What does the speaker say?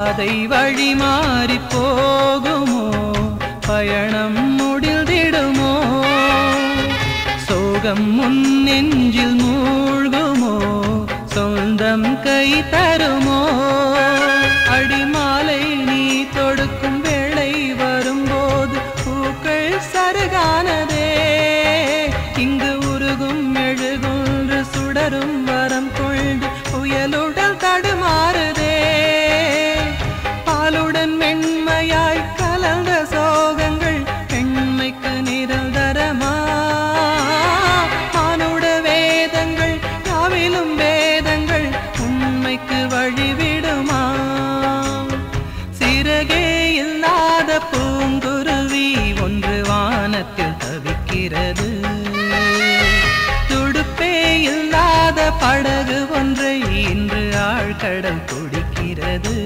அதை வழி மாறி போகுமோ? பயணம் முடிந்திடுமோ? சோகம் முன் நெஞ்சில் மூழ்குமோ? சொந்தம் கை தருமோ? அடிமாலை நீ தொடுக்கும் வேளை வரும்போது பூக்கள் சருகானதே. இங்கு உருகும் எழுகொன்று சுடரும் பாலுடன் மென்மையாய் கலந்த சோகங்கள் பெண்மைக்கு நிரந்தரமா மானுட வேதங்கள் யாவிலும் வேதங்கள் உண்மைக்கு வழிவிடுமா? சிறகே இல்லாத பூங்குருவி ஒன்று வானத்தில் தவிக்கிறது. துடுப்பே இல்லாத படகு ஒன்றை இன்று ஆழ்கடல் துடிக்கிறது.